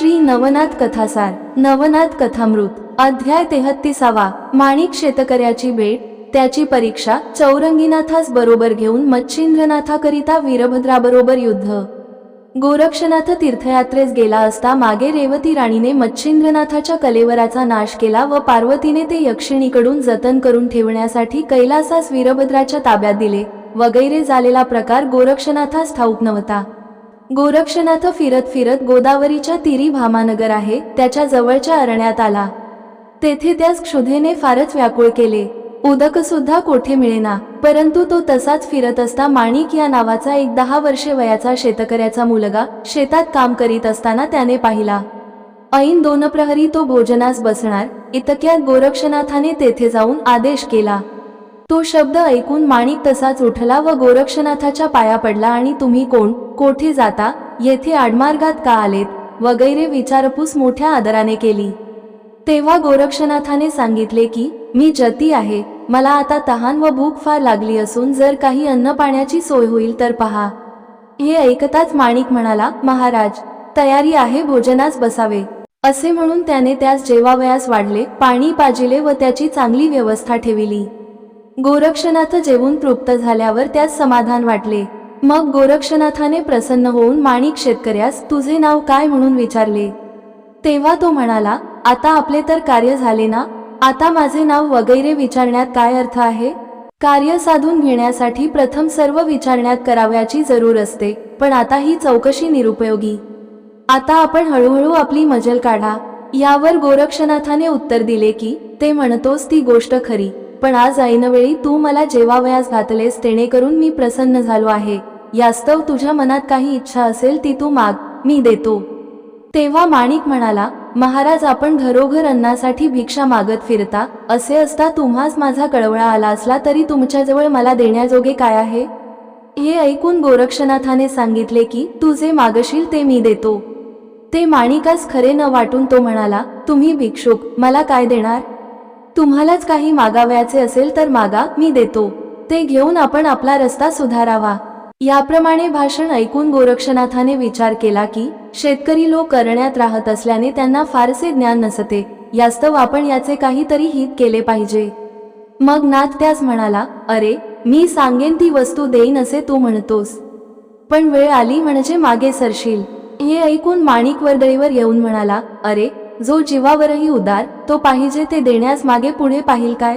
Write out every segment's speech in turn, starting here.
श्री नवनाथ कथासार नवनाथ कथामृत अध्याय तेहत्तीसावा माणिक शेतकऱ्याची भेट त्याची परीक्षा चौरंगीनाथास बरोबर घेऊन मच्छिंद्रनाथाकरिता वीरभद्राबरोबर युद्ध. गोरक्षनाथ तीर्थयात्रेस गेला असता मागे रेवती राणीने मच्छिंद्रनाथाच्या कलेवराचा नाश केला व पार्वतीने ते यक्षिणीकडून जतन करून ठेवण्यासाठी कैलासास वीरभद्राच्या ताब्यात दिले. वगैरे झालेला प्रकार गोरक्षनाथास ठाऊक नव्हता. गोरक्षनाथ फिरत फिरत गोदावरीच्या तीरी भामानगर आहे त्याच्या जवळच्या अरण्यात आला. तेथे त्यास क्षुधेने फारच व्याकुळ केले. उदक सुद्धा कोठे मिळेना परंतु तो तसाच फिरत असता माणिक या नावाचा एक दहा वर्षे वयाचा शेतकऱ्याचा मुलगा शेतात काम करीत असताना त्याने पाहिला. ऐन दोन प्रहरी तो भोजनास बसणार इतक्यात गोरक्षनाथाने तेथे जाऊन आदेश केला. तो शब्द ऐकून माणिक तसाच उठला व गोरक्षनाथाच्या पाया पडला आणि तुम्ही कोण? कोठे जाता? येथे आडमार्गात का आलेत? वगैरे विचारपूस मोठ्या आदराने केली. तेव्हा गोरक्षनाथाने सांगितले की मी जती आहे. मला आता तहान व भूक फार लागली असून जर काही अन्न पाण्याची सोय होईल तर पहा. हे ऐकताच माणिक म्हणाला महाराज तयारी आहे भोजनास बसावे. असे म्हणून त्याने त्यास जेवावयास वाढले पाणी पाजिले व त्याची चांगली व्यवस्था ठेविली. गोरक्षनाथ जेवून तृप्त झाल्यावर त्यास समाधान वाटले. मग गोरक्षनाथाने प्रसन्न होऊन माणिक शेतकऱ्यास तुझे नाव काय? म्हणून विचारले. तेव्हा तो म्हणाला आता आपले तर कार्य झाले ना? आता माझे नाव वगैरे विचारण्यात काय अर्थ आहे? कार्य साधून घेण्यासाठी प्रथम सर्व विचारण्यात करावयाची जरूर असते पण आता ही चौकशी निरुपयोगी. आता आपण हळूहळू आपली मजल काढा. यावर गोरक्षनाथाने उत्तर दिले की ते म्हणतोस ती गोष्ट खरी. पण आज ऐनवेळी तू मला जेवावयास घातलेस तेणेकरून मी प्रसन्न झालो आहे. यास्तव तुझ्या मनात काही इच्छा असेल ती तू माग मी देतो. तेव्हा माणिक म्हणाला महाराज आपण घरोघर अन्नासाठी भिक्षा मागत फिरता असे असता तुम्हाच माझा कळवळा आला असला तरी तुमच्याजवळ मला देण्याजोगे काय आहे? हे ऐकून गोरक्षनाथाने सांगितले की तू जे मागशील ते मी देतो. ते माणिकास खरे न वाटून तो म्हणाला तुम्ही भिक्षुक मला काय देणार? तुम्हालाच काही मागावयाचे असेल तर मागा मी देतो. ते घेऊन आपण आपला रस्ता सुधारावा. याप्रमाणे भाषण ऐकून गोरक्षनाथाने विचार केला की शेतकरी लोक करण्यात राहत असल्याने त्यांना फारसे ज्ञान नसते. यास्तव आपण याचे काहीतरी हित केले पाहिजे. मग नाथ त्यास म्हणाला अरे मी सांगेन ती वस्तू देईन असे तू म्हणतोस. पण वेळ आली म्हणजे मागे सरशील. हे ऐकून माणिक वर्दळीवर येऊन म्हणाला अरे जो जीवावरही उदार तो पाहिजे ते देण्यास मागे पुढे पाहिल काय?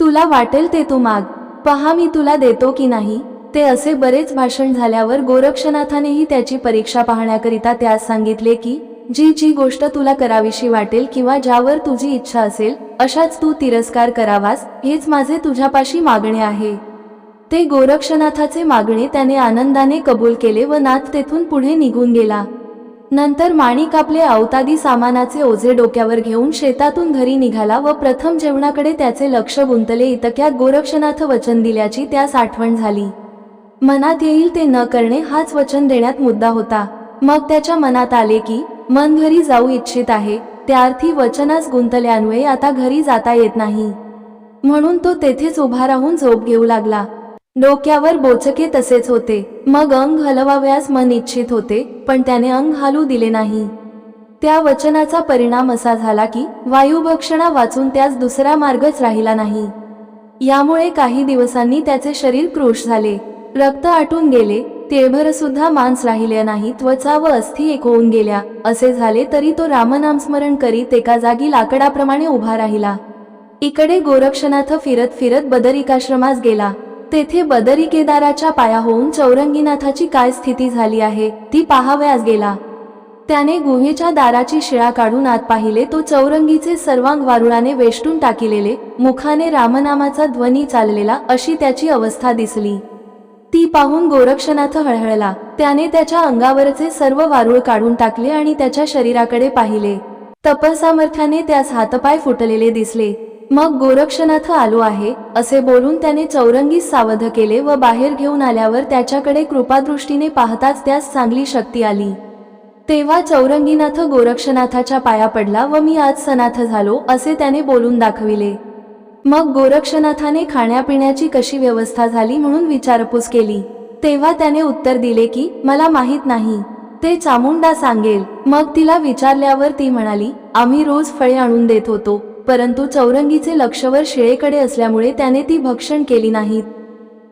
तुला वाटेल ते तू माग. पहा मी तुला देतो की नाही? ते असे बरेच भाषण झाल्यावर गोरक्षनाथानेही त्याची परीक्षा पाहण्याकरिता त्यास सांगितले की जी जी गोष्ट तुला करावीशी वाटेल किंवा ज्यावर तुझी इच्छा असेल अशाच तू तिरस्कार करावास हेच माझे तुझ्यापाशी मागणे आहे. ते गोरक्षनाथाचे मागणे त्याने आनंदाने कबूल केले व नाथ तेथून पुढे निघून गेला. नंतर माणिक आपले अवतादी सामानाचे ओझे डोक्यावर घेऊन शेतातून घरी निघाला व प्रथम जेवणाकडे त्याचे लक्ष गुंतले. इतक्यात गोरक्षनाथ वचन दिल्याची त्यास आठवण झाली. मनात येईल ते न करणे हाच वचन देण्यात मुद्दा होता. मग त्याच्या मनात आले की मन घरी जाऊ इच्छित आहे. त्या अर्थी वचनास गुंतल्यान्वये आता घरी जाता येत नाही. म्हणून तो तेथेच उभा राहून झोप घेऊ लागला. डोक्यावर बोचके तसेच होते. मग अंग हलवाव्यास मन इच्छित होते पण त्याने अंग हालू दिले नाही. त्या वचनाचा परिणाम असा झाला की वायुभक्षणा वाचून त्यास दुसरा मार्गच राहिला नाही. यामुळे काही दिवसांनी त्याचे शरीर क्रोश झाले. रक्त आटून गेले तेळभर सुद्धा मांस राहिले नाही त्वचा व अस्थि एक होऊन गेल्या. असे झाले तरी तो रामनामस्मरण करीत एका जागी लाकडाप्रमाणे उभा राहिला. इकडे गोरक्षनाथ फिरत फिरत बदरिकाश्रमास गेला. तेथे बदरी केदाराच्या पाया होऊन चौरंगीनाथाची काय स्थिती झाली आहे ती पाहावयास गेला. त्याने गुहेच्या दाराची शिळा काढून आत पाहिले तो चौरंगीचे सर्वांग वारुळाने वेष्टून टाकिलेले मुखाने रामनामाचा ध्वनी चाललेला अशी त्याची अवस्था दिसली. ती पाहून गोरक्षनाथ हळहळला. त्याने त्याच्या अंगावरचे सर्व वारुळ काढून टाकले आणि त्याच्या शरीराकडे पाहिले. तपसामर्थ्याने त्यास हातपाय फुटलेले दिसले. मग गोरक्षनाथ आलो आहे असे बोलून त्याने चौरंगीस सावध केले व बाहेर घेऊन आल्यावर त्याच्याकडे कृपादृष्टीने पाहताच त्यास चांगली शक्ती आली. तेव्हा चौरंगीनाथ गोरक्षनाथाच्या पाया पडला व मी आज सनाथ झालो असे त्याने बोलून दाखविले. मग गोरक्षनाथाने खाण्यापिण्याची कशी व्यवस्था झाली म्हणून विचारपूस केली. तेव्हा त्याने उत्तर दिले की मला माहीत नाही. ते चामुंडा सांगेल. मग तिला विचारल्यावर ती म्हणाली आम्ही रोज फळे आणून देत होतो. परंतु चौरंगीचे लक्षवर शिळेकडे असल्यामुळे त्याने ती भक्षण केली नाहीत.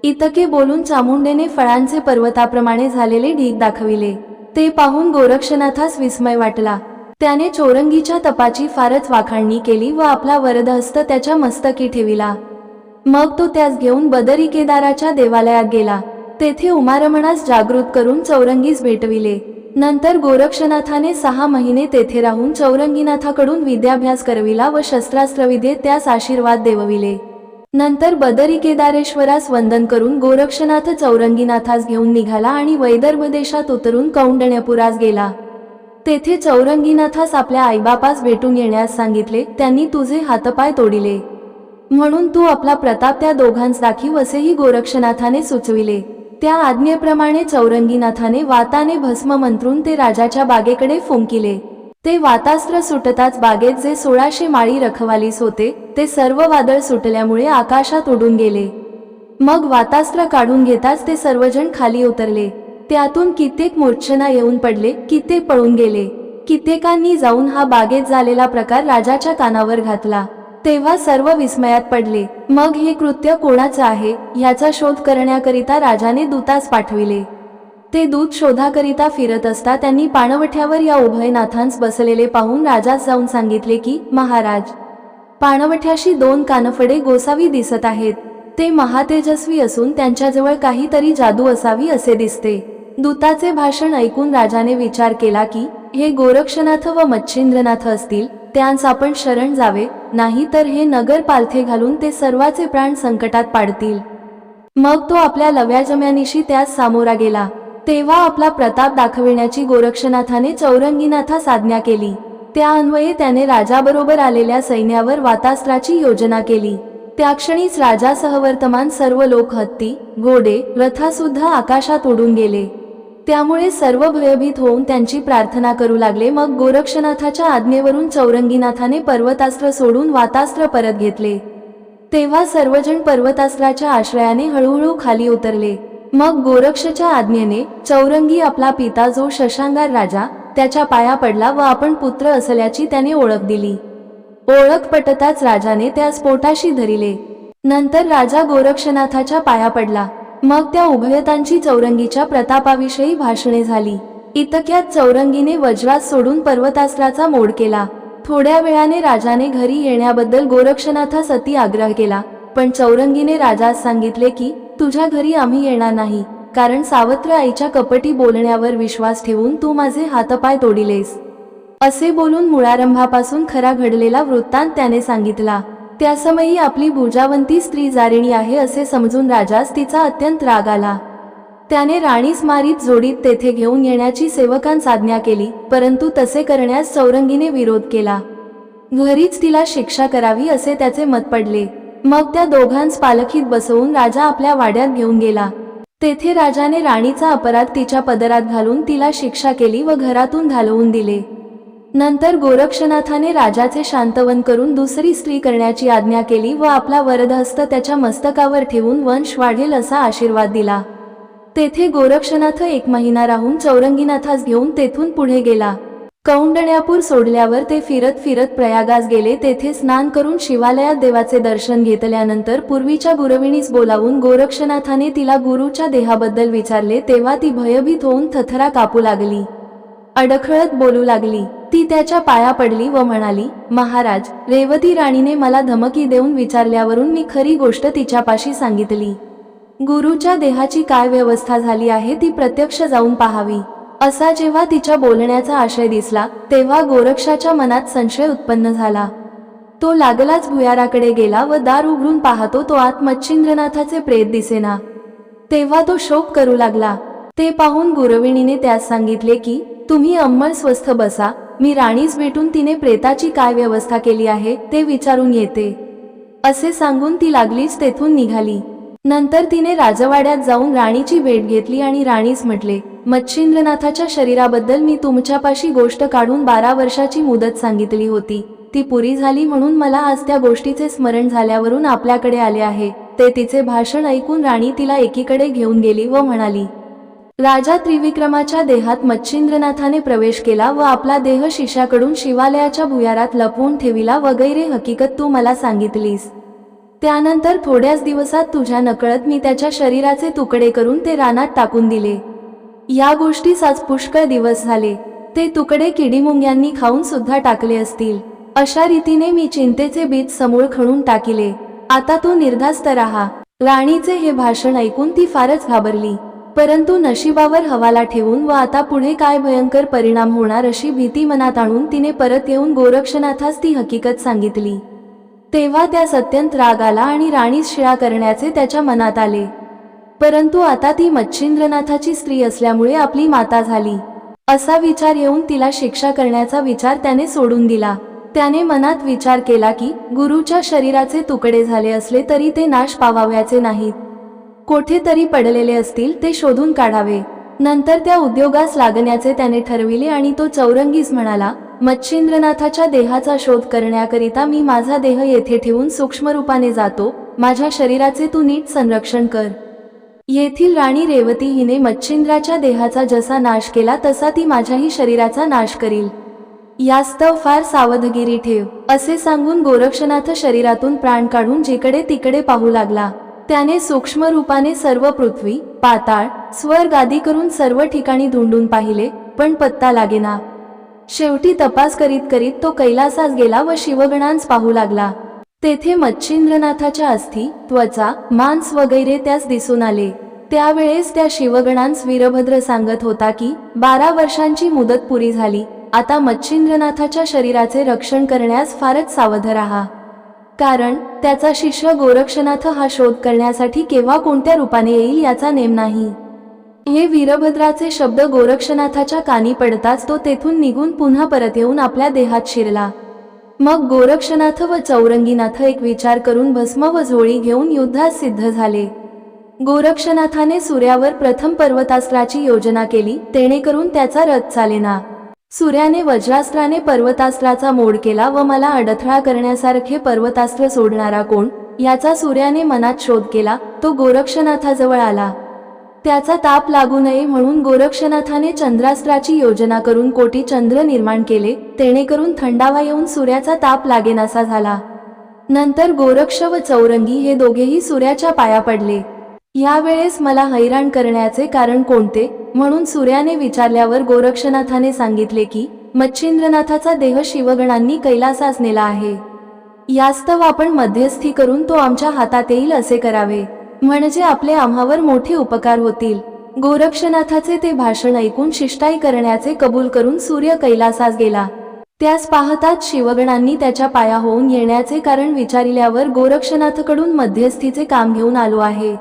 इतके बोलून चामुंडेने फळांचे पर्वताप्रमाणे झालेले ढीग दाखविले. ते पाहून गोरक्षनाथास विस्मय वाटला. त्याने चौरंगीच्या तपाची फारच वाखाणणी केली व आपला वरदहस्त त्याच्या मस्तकी ठेविला. मग तो त्यास घेऊन बदरी केदाराच्या देवालयात गेला. तेथे उमारमणास जागृत करून चौरंगीस भेटविले. नंतर गोरक्षनाथाने सहा महिने तेथे राहून चौरंगीनाथाकडून विद्याभ्यास करविला व शस्त्रास्त्रविद्येत त्यास आशीर्वाद देवविले. नंतर बदरी केदारेश्वरास वंदन करून गोरक्षनाथ चौरंगीनाथास घेऊन निघाला आणि वैदर्भ देशात उतरून कौंडण्यपुरास गेला. तेथे चौरंगीनाथास आपल्या आईबापास भेटून येण्यास सांगितले त्यांनी तुझे हातपाय तोडिले. म्हणून तू आपला प्रताप त्या दोघांस दाखीव असेही गोरक्षनाथाने सुचविले. त्या आज्ञेप्रमाणे चौरंगीनाथाने वाताने भस्म मंत्रून ते राजाच्या बागेकडे फुंकिले. ते वातास्त्र सुटताच बागेत जे सोळाशे माळी रखवालीस होते ते सर्व वादळ सुटल्यामुळे आकाशात उडून गेले. मग वातास्त्र काढून घेताच ते सर्वजण खाली उतरले. त्यातून कित्येक मूर्छना येऊन पडले कित्येक पळून गेले. कित्येकांनी जाऊन हा बागेत झालेला प्रकार राजाच्या कानावर घातला. तेव्हा सर्व विस्मयात पडले. मग हे कृत्य कोणाचं आहे? ह्याचा शोध करण्याकरिता राजाने दूतास पाठविले. ते दूत शोधाकरिता फिरत असता त्यांनी पाणवठ्यावर या उभयनाथांस बसलेले पाहून राजास जाऊन सांगितले की महाराज पाणवठ्याशी दोन कानफडे गोसावी दिसत आहेत. ते महातेजस्वी असून त्यांच्याजवळ काहीतरी जादू असावी असे दिसते. दूताचे भाषण ऐकून राजाने विचार केला की हे गोरक्षनाथ व मच्छिंद्रनाथ असतील? त्यांस आपण शरण जावे नाही तर हे नगर पालथे घालून ते सर्वाचे प्राण संकटात पाडतील. मग तो आपल्या लव्याजम्यानिशी त्यास सामोरा गेला. तेव्हा आपला प्रताप दाखविण्याची गोरक्षनाथाने चौरंगीनाथास आज्ञा केली. त्या अन्वये त्याने राजाबरोबर आलेल्या सैन्यावर वातास्त्राची योजना केली. त्या क्षणीच राजासह वर्तमान सर्व लोक हत्ती घोडे रथासुद्धा आकाशात उडून गेले. त्यामुळे सर्व भयभीत होऊन त्यांची प्रार्थना करू लागले. मग गोरक्षनाथाच्या आज्ञेवरून चौरंगीनाथाने पर्वतास्त्र सोडून वातास्त्र परत घेतले. तेव्हा सर्वजण पर्वतास्त्राच्या आश्रयाने हळूहळू खाली उतरले. मग गोरक्षच्या आज्ञेने चौरंगी आपला पिता जो शशांगार राजा त्याच्या पाया पडला व आपण पुत्र असल्याची त्याने ओळख दिली. ओळख पटताच राजाने त्या स्फोटाशी धरिले. नंतर राजा गोरक्षनाथाच्या पाया पडला. मग त्या उभयतांची चौरंगीच्या प्रतापाविषयी भाषणे झाली. इतक्यात चौरंगीने वज्रात सोडून पर्वतास्त्राचा मोड केला. थोड्या वेळाने राजाने घरी येण्याबद्दल गोरक्षनाथा सती आग्रह केला. पण चौरंगीने राजास सांगितले की तुझ्या घरी आम्ही येणार नाही. कारण सावत्र आईच्या कपटी बोलण्यावर विश्वास ठेवून तू माझे हातपाय तोडिलेस. असे बोलून मुळारंभापासून खरा घडलेला वृत्तांत त्याने सांगितला. त्यासमयी आपली भुजावंती स्त्री जारिणी आहे असे समजून राजास तिचा अत्यंत राग आला. त्याने राणीस मारीत जोडीत तेथे घेऊन येण्याची सेवकांस आज्ञा केली परंतु तसे करण्यास चौरंगीने विरोध केला. घरीच तिला शिक्षा करावी असे त्याचे मत पडले. मग त्या दोघांस पालखीत बसवून राजा आपल्या वाड्यात घेऊन गेला. तेथे राजाने राणीचा अपराध तिच्या पदरात घालून तिला शिक्षा केली व घरातून घालवून दिले. नंतर गोरक्षनाथाने राजाचे शांतवन करून दुसरी स्त्री करण्याची आज्ञा केली व आपला वरदहस्त त्याच्या मस्तकावर ठेवून वंश वाढेल असा आशीर्वाद दिला. तेथे गोरक्षनाथ एक महिना राहून चौरंगीनाथास घेऊन तेथून पुढे गेला. कौंडण्यापूर सोडल्यावर ते फिरत फिरत प्रयागास गेले. तेथे स्नान करून शिवालयात देवाचे दर्शन घेतल्यानंतर पूर्वीच्या गुरविणीस बोलावून गोरक्षनाथाने तिला गुरुच्या देहाबद्दल विचारले. तेव्हा ती भयभीत होऊन थथरा कापू लागली. अडखळत बोलू लागली. ती त्याच्या पाया पडली व म्हणाली महाराज रेवती राणीने मला धमकी देऊन विचारल्यावरून मी खरी गोष्ट तिच्यापाशी सांगितली. गुरुच्या देहाची काय व्यवस्था झाली आहे ती प्रत्यक्ष जाऊन पाहावी. असा जेव्हा तिच्या बोलण्याचा आशय दिसला तेव्हा गोरक्षाच्या मनात संशय उत्पन्न झाला. तो लागलाच भुयाराकडे गेला व दार उघडून पाहतो तो आत मच्छिंद्रनाथाचे प्रेत दिसेना. तेव्हा तो शोक करू लागला. ते पाहून गुरविणीने त्यास सांगितले की तुम्ही अंमळ स्वस्थ बसा मी राणीस भेटून तिने प्रेताची काय व्यवस्था केली आहे ते विचारून येते. असे सांगून ती लागलीच तेथून निघाली. नंतर तिने राजवाड्यात जाऊन राणीची भेट घेतली आणि राणीस म्हटले मच्छिंद्रनाथाच्या शरीराबद्दल मी तुमच्यापाशी गोष्ट काढून बारा वर्षाची मुदत सांगितली होती. ती पुरी झाली म्हणून मला आज त्या गोष्टीचे स्मरण झाल्यावरून आपल्याकडे आले आहे. ते तिचे भाषण ऐकून राणी तिला एकीकडे घेऊन गेली व म्हणाली राजा त्रिविक्रमाच्या देहात मच्छिंद्रनाथाने प्रवेश केला व आपला देह शिष्याकडून शिवालयाच्या भुयारात लपवून ठेविला. वगैरे हकीकत तू मला सांगितलीस. त्यानंतर थोड्याच दिवसात तुझ्या नकळत मी त्याच्या शरीराचे तुकडे करून ते रानात टाकून दिले. या गोष्टीस आज पुष्कळ दिवस झाले. ते तुकडे किडीमुंग्यांनी खाऊन सुद्धा टाकले असतील. अशा रीतीने मी चिंतेचे बीज समूळ खणून टाकिले. आता तू निर्धास्त राहा. राणीचे हे भाषण ऐकून ती फारच घाबरली. परंतु नशिबावर हवाला ठेवून व आता पुढे काय भयंकर परिणाम होणार अशी भीती मनात आणून तिने परत येऊन गोरक्षनाथास ती हकीकत सांगितली. तेव्हा त्यास अत्यंत राग आला आणि राणीस शिळा करण्याचे त्याच्या मनात आले. परंतु आता ती मच्छिंद्रनाथाची स्त्री असल्यामुळे आपली माता झाली. असा विचार येऊन तिला शिक्षा करण्याचा विचार त्याने सोडून दिला. त्याने मनात विचार केला की गुरुच्या शरीराचे तुकडे झाले असले तरी ते नाश पावाव्याचे नाहीत. कोठेतरी पडलेले असतील ते शोधून काढावे. नंतर त्या उद्योगास लागण्याचे त्याने ठरविले आणि तो चौरंगीस म्हणाला मच्छिंद्रनाथाच्या देहाचा शोध करण्याकरिता मी माझा देह येथे ठेवून सूक्ष्म रूपाने जातो माझ्या शरीराचे तू नीट संरक्षण कर. येथील राणी रेवती हिने मच्छिंद्राच्या देहाचा जसा नाश केला तसा ती माझ्याही शरीराचा नाश करील. यास्तव फार सावधगिरी ठेव असे सांगून गोरक्षनाथ शरीरातून प्राण काढून जिकडे तिकडे पाहू लागला. त्याने सूक्ष्म रूपाने सर्व पृथ्वी पाताळ स्वर्ग आदी करून सर्व ठिकाणी धुंडून पाहिले पण पत्ता लागेना. शेवटी तपास करीत करीत तो कैलासास गेला व शिवगणांस पाहू लागला. तेथे मच्छिंद्रनाथाच्या अस्थी त्वचा मांस वगैरे त्यास दिसून आले. त्यावेळेस त्या शिवगणांस वीरभद्र सांगत होता की बारा वर्षांची मुदत पुरी झाली आता मच्छिंद्रनाथाच्या शरीराचे रक्षण करण्यास फारच सावध राहा. कारण त्याचा शिष्य गोरक्षनाथ हा शोध करण्यासाठी केव्हा कोणत्या रूपाने येईल याचा नेम नाही. हे वीरभद्राचे शब्द गोरक्षनाथाच्या कानी पडताच तो तेथून निघून पुन्हा परत येऊन आपल्या देहात शिरला. मग गोरक्षनाथ व चौरंगीनाथ एक विचार करून भस्म व झोळी घेऊन युद्धास सिद्ध झाले. गोरक्षनाथाने सूर्यावर प्रथम पर्वतास्त्राची योजना केली तेणेकरून त्याचा रथ चालेना. सूर्याने वज्रास्त्राने पर्वतास्त्राचा मोड केला व मला अडथळा करण्यासारखे पर्वतास्त्र सोडणारा कोण? याचा सूर्याने मनात शोध केला तो गोरक्षनाथाजवळ आला. त्याचा ताप लागू नये म्हणून गोरक्षनाथाने चंद्रास्त्राची योजना करून कोटी चंद्र निर्माण केले तेणेकरून थंडावा येऊन सूर्याचा ताप लागेनासा झाला. नंतर गोरक्ष व चौरंगी हे दोघेही सूर्याच्या पाया पडले. यावेळेस मला हैराण करण्याचे कारण कोणते? म्हणून सूर्याने विचारल्यावर गोरक्षनाथाने सांगितले की मच्छिंद्रनाथाचा देह शिवगणांनी कैलासास नेला आहे. यास्तव आपण मध्यस्थी करून तो आमच्या हातात येईल असे करावे. म्हणजे आपले आम्हावर मोठे उपकार होतील. गोरक्षनाथाचे ते भाषण ऐकून शिष्टाई करण्याचे कबूल करून सूर्य कैलासास गेला. त्यास पाहताच शिवगणांनी त्याच्या पाया होऊन येण्याचे कारण विचारिल्यावर गोरक्षनाथकडून मध्यस्थीचे काम घेऊन आलो आहे.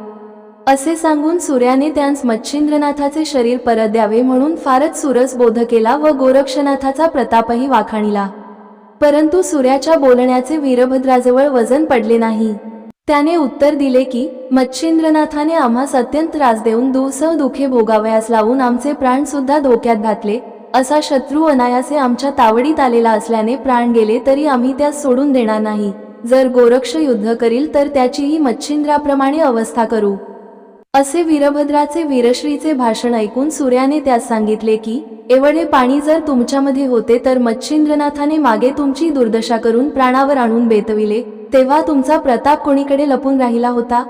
असे सांगून सूर्याने त्यांस मच्छिंद्रनाथाचे शरीर परत द्यावे म्हणून फारच सुरस बोध केला व गोरक्षनाथाचा प्रतापही वाखाणिला. परंतु सूर्याच्या बोलण्याचे वीरभद्राजवळ वजन पडले नाही. त्याने उत्तर दिले की मच्छिंद्रनाथाने आम्हास अत्यंत त्रास देऊन दुसह दुखे भोगावयास लावून आमचे प्राण सुद्धा धोक्यात घातले असा शत्रू अनायासे आमच्या तावडीत आलेला असल्याने प्राण गेले तरी आम्ही त्यास सोडून देणार नाही. जर गोरक्ष युद्ध करील तर त्याचीही मच्छिंद्राप्रमाणे अवस्था करू. असे वीरभद्राचे वीरश्रीचे भाषण ऐकून सूर्याने त्यास सांगितले की एवढे पाणी जर तुमच्यामध्ये होते तर मच्छिंद्रनाथाने मागे तुमची दुर्दशा करून प्राणावर आणून बेतविले तेव्हा तुमचा प्रताप कोणीकडे लपून राहिला होता?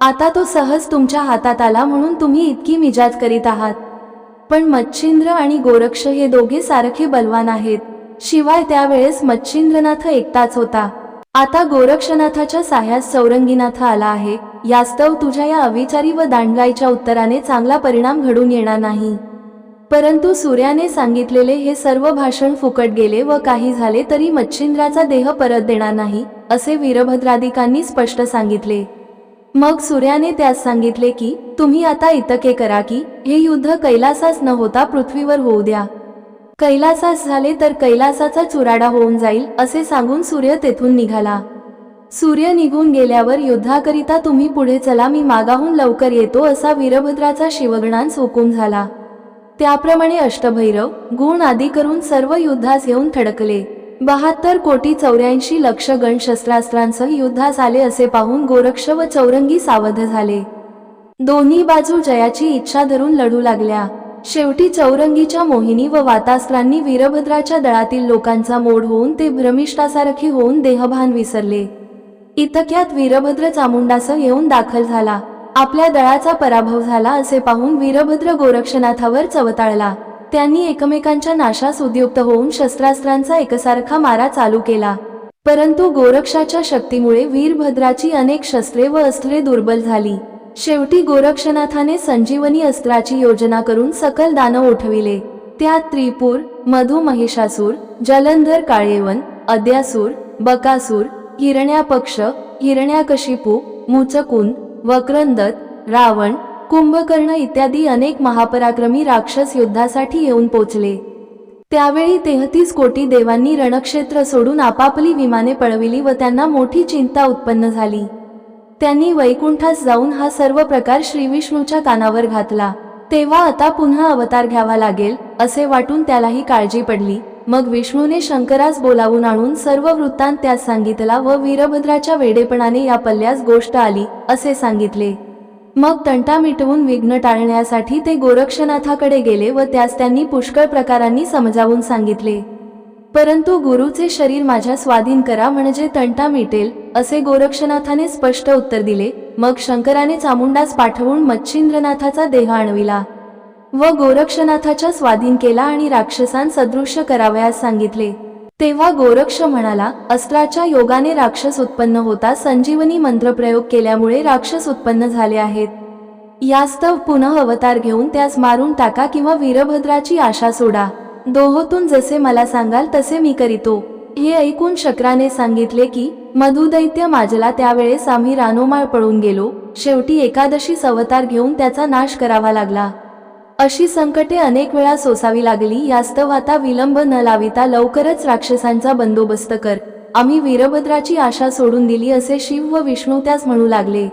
आता तो सहज तुमच्या हातात आला म्हणून तुम्ही इतकी मिजाज करीत आहात. पण मच्छिंद्र आणि गोरक्ष हे दोघे सारखे बलवान आहेत. शिवाय त्यावेळेस मच्छिंद्रनाथ एकटाच होता. आता गोरक्षनाथाच्या साह्यास सौरंगीनाथ आला आहे. यास्तव तुझ्या या अविचारी व दांडगाईच्या उत्तराने चांगला परिणाम घडून येणार नाही. परंतु सूर्याने सांगितलेले हे सर्व भाषण फुकट गेले व काही झाले तरी मच्छिंद्राचा देह परत देणार नाही असे वीरभद्रादिकांनी स्पष्ट सांगितले. मग सूर्याने त्यास सांगितले की तुम्ही आता इतके करा की हे युद्ध कैलासास न होता पृथ्वीवर होऊ द्या. कैलासास झाले तर कैलासाचा चुराडा होऊन जाईल असे सांगून सूर्य तेथून निघाला. सूर्य निघून गेल्यावर युद्धाकरिता तुम्ही पुढे चला मी मागाहून लवकर येतो असा वीरभद्राचा शिवगणांस हुकूम झाला. त्याप्रमाणे अष्टभैरव गुण आदी करून सर्व युद्धास येऊन थडकले. बहात्तर कोटी चौऱ्याऐंशी लक्ष गण शस्त्रास्त्रांसह युद्धास आले असे पाहून गोरक्ष व चौरंगी सावध झाले. दोन्ही बाजू जयाची इच्छा धरून लढू लागल्या. शेवटी चौरंगीच्या मोहिनी व वातास्त्रांनी वीरभद्राच्या दळातील लोकांचा मोड होऊन ते भ्रमिष्ठासारखी होऊन देहभान विसरले. इतक्यात वीरभद्र चामुंडासह येऊन दाखल झाला. आपल्या दळाचा पराभव झाला असे पाहून वीरभद्र गोरक्षनाथावर चवताळला. त्यांनी एकमेकांच्या नाशास उद्युक्त होऊन शस्त्रास्त्रांचा एकसारखा मारा चालू केला. परंतु गोरक्षाच्या शक्तीमुळे वीरभद्राची अनेक शस्त्रे व अस्त्रे दुर्बल झाली. शेवटी गोरक्षनाथाने संजीवनी अस्त्राची योजना करून सकल दानव उठविले. त्यात त्रिपूर मधु महिषासूर जलंधर काळेवन अद्यासूर बकासूर हिरण्यापक्ष हिरण्याकशिपू मुचकुंद वक्रंदत रावण कुंभकर्ण इत्यादी अनेक महापराक्रमी राक्षस युद्धासाठी येऊन पोचले. त्यावेळी तेहतीस कोटी देवांनी रणक्षेत्र सोडून आपापली विमाने पळविली व त्यांना मोठी चिंता उत्पन्न झाली. त्यांनी वैकुंठास जाऊन हा सर्व प्रकार श्रीविष्णूच्या कानावर घातला. तेव्हा आता पुन्हा अवतार घ्यावा लागेल असे वाटून त्यालाही काळजी पडली. मग विष्णूने शंकरास बोलावून आणून सर्व वृत्तांत त्यास सांगितला व वीरभद्राच्या वेडेपणाने या पल्ल्यास गोष्ट आली असे सांगितले. मग तंटा मिटवून विघ्न टाळण्यासाठी ते गोरक्षनाथाकडे गेले व त्यास त्यांनी पुष्कळ प्रकारांनी समजावून सांगितले. परंतु गुरुचे शरीर माझ्या स्वाधीन करा म्हणजे तंटा मिटेल असे गोरक्षनाथाने स्पष्ट उत्तर दिले. मग शंकराने चामुंडास पाठवून मच्छिंद्रनाथाचा देह आणविला व गोरक्षनाथाच्या स्वाधीन केला आणि राक्षसांसदृश्य करावयास सांगितले. तेव्हा गोरक्ष म्हणाला अस्त्राच्या योगाने राक्षस उत्पन्न होता संजीवनी मंत्र प्रयोग केल्यामुळे राक्षस उत्पन्न झाले आहेत. यास्तव पुनः अवतार घेऊन त्यास मारून टाका किंवा वीरभद्राची आशा सोडा. दोहोतून जसे मला सांगाल तसे मी करीतो. हे ऐकून शक्राने सांगितले की मधुदैत्य माजला त्यावेळेस आम्ही रानोमाळ पळून गेलो. शेवटी एकादशी अवतार घेऊन त्याचा नाश करावा लागला. अशी संकटे अनेक वेळा सोसावी लागली यास्तव आता विलंब न लाविता लवकरच राक्षसांचा बंदोबस्त कर. आम्ही वीरभद्राची आशा सोडून दिली असे शिव व विष्णू त्यास म्हणू लागले.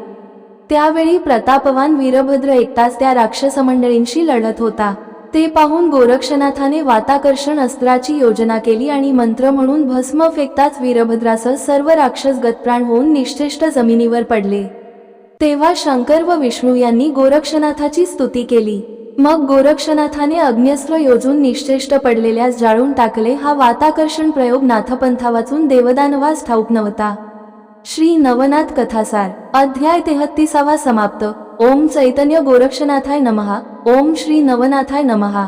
त्यावेळी प्रतापवान वीरभद्र एकटाच त्या राक्षस मंडळींशी लढत होता. ते पाहून गोरक्षनाथाने वाताकर्षण अस्त्राची योजना केली आणि मंत्र म्हणून भस्म फेकताच वीरभद्रासह सर्व राक्षस गतप्राण होऊन निश्चेष्ट जमिनीवर पडले. तेव्हा शंकर व विष्णू यांनी गोरक्षनाथाची स्तुती केली. मग गोरक्षनाथाने अग्न्यस्त्र योजून निश्चेष्ट पडलेल्यास जाळून टाकले. हा वाताकर्षण प्रयोग नाथपंथा वाचून देवदानवास ठाऊक नव्हता. श्री नवनाथ कथासार अध्याय तेहत्तीसावा समाप्त. ओम चैतन्य गोरक्षनाथाय नमहा ओम श्री नवनाथाय नमहा